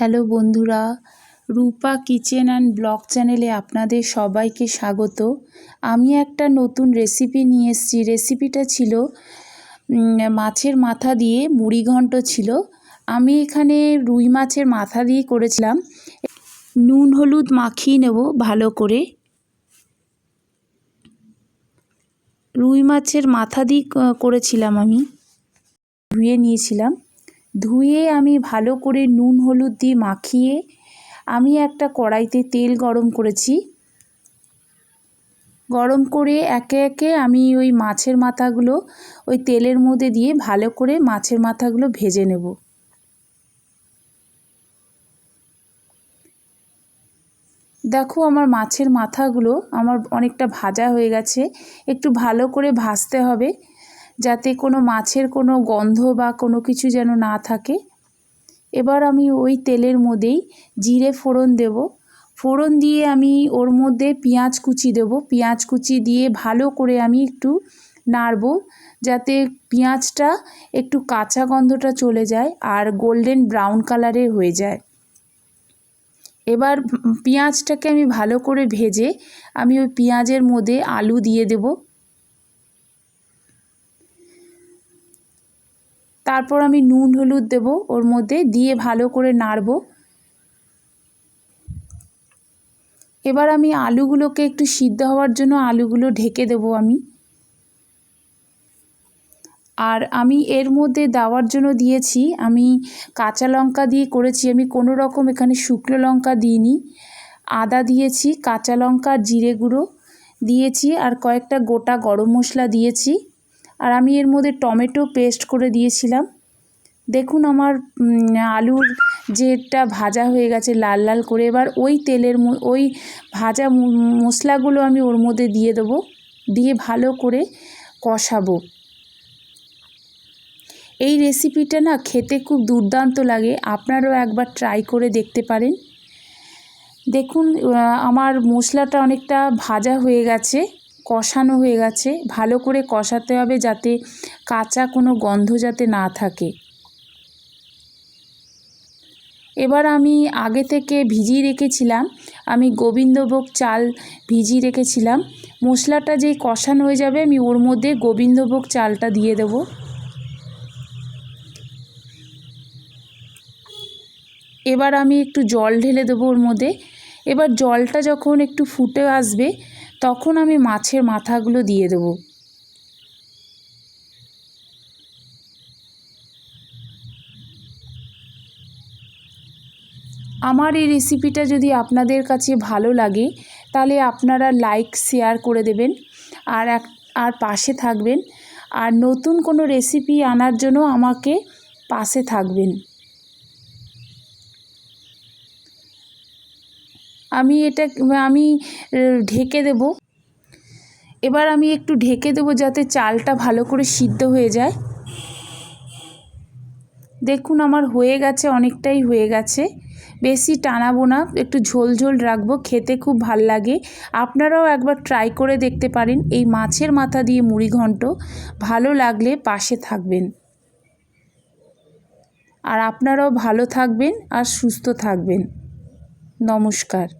Hello বন্ধুরা, রূপা kitchen and blog চ্যানেলে আপনাদের সবাইকে স্বাগত। আমি একটা নতুন রেসিপি নিয়ে এসেছি। রেসিপিটা ছিল মাছের মাথা দিয়ে মুড়ি ঘন্ট ছিল। আমি এখানে রুই মাছের মাথা দিয়ে করেছিলাম। নুন, হলুদ মাখিয়ে নেব ভালো করে। রুই মাছের মাথা দিয়ে করেছিলাম আমি। ধুয়ে নিয়েছিলাম। ধুয়ে আমি ভালো করে নুন, হলুদ দিয়ে মাখিয়ে আমি একটা কড়াইতে তেল গরম করেছি। গরম করে একে একে আমি ওই মাছের মাথাগুলো ওই তেলের মধ্যে দিয়ে ভালো করে মাছের মাথাগুলো ভেজে নেব। দেখো আমার মাছের মাথাগুলো আমার অনেকটা ভাজা হয়ে গেছে, একটু ভালো করে ভাজতে হবে। যাতে কোনো মাছের কোনো গন্ধ বা কোনো কিছু যেন না থাকে। এবার আমি ওই তেলের মধ্যেই জিরে ফোড়ন দেব। ফোড়ন দিয়ে আমি ওর মধ্যে পেঁয়াজ কুচি দেব। পেঁয়াজ কুচি দিয়ে ভালো করে আমি একটু নাড়ব যাতে পেঁয়াজটা একটু কাঁচা গন্ধটা চলে যায় আর গোল্ডেন ব্রাউন কালারে হয়ে যায়। এবার পেঁয়াজটাকে আমি ভালো করে ভেজে আমি ওই পেঁয়াজের মধ্যে আলু দিয়ে দেবো। তারপর আমি নুন, হলুদ দেব ওর মধ্যে, দিয়ে ভালো করে নাড়ব। এবার আমি আলুগুলোকে একটু সিদ্ধ হওয়ার জন্য আলুগুলো ঢেকে দেব আমি। আর আমি এর মধ্যে দেওয়ার জন্য দিয়েছি, আমি কাঁচা লঙ্কা দিয়ে করেছি, আমি কোনো রকম এখানে শুকনো লঙ্কা দিইনি। আদা দিয়েছি, কাঁচা লঙ্কা, জিরে গুঁড়ো দিয়েছি, আর কয়েকটা গোটা গরম মশলা দিয়েছি। আর আমি এর মধ্যে টমেটো পেস্ট করে দিয়েছিলাম। দেখুন আমার আলুর যেটা ভাজা হয়ে গেছে লাল লাল করে, এবার ওই তেলের ওই ভাজা মশলাগুলো আমি ওর মধ্যে দিয়ে দেবো, দিয়ে ভালো করে কষাবো। এই রেসিপিটা না খেতে খুব দুর্দান্ত লাগে, আপনারাও একবার ট্রাই করে দেখতে পারেন। দেখুন আমার মশলাটা অনেকটা ভাজা হয়ে গেছে। কষানো হয়ে গেছে। ভালো করে কষাতে হবে যাতে কাঁচা কোনো গন্ধ যাতে না থাকে। এবার আমি আগে থেকে ভিজিয়ে রেখেছিলাম। আমি গোবিন্দভোগ চাল ভিজিয়ে রেখেছিলাম। মশলাটা যেই কষানো হয়ে যাবে আমি ওর মধ্যে গোবিন্দভোগ চালটা দিয়ে দেব। এবার আমি একটু জল ঢেলে দেবো ওর মধ্যে। এবার জলটা যখন একটু ফুটে আসবে তখন আমি মাছের মাথাগুলো দিয়ে দেবো। আমার এই রেসিপিটা যদি আপনাদের কাছে ভালো লাগে, তাহলে আপনারা লাইক শেয়ার করে দেবেন আর এক, আর পাশে থাকবেন। আর নতুন কোনো রেসিপি আনার জন্য আমাকে পাশে থাকবেন। আমি এটা, আমি ঢেকে দেব। এবার আমি একটু ঢেকে দেবো যাতে চালটা ভালো করে সিদ্ধ হয়ে যায়। দেখুন আমার হয়ে গেছে, অনেকটাই হয়ে গেছে। বেশি টানাবো না, একটু ঝোল ঝোল রাখব, খেতে খুব ভালো লাগে। আপনারাও একবার ট্রাই করে দেখতে পারেন, এই মাছের মাথা দিয়ে মুড়ি ঘন্ট ভালো লাগলে পাশে থাকবেন। আর আপনারাও ভালো থাকবেন আর সুস্থ থাকবেন। নমস্কার।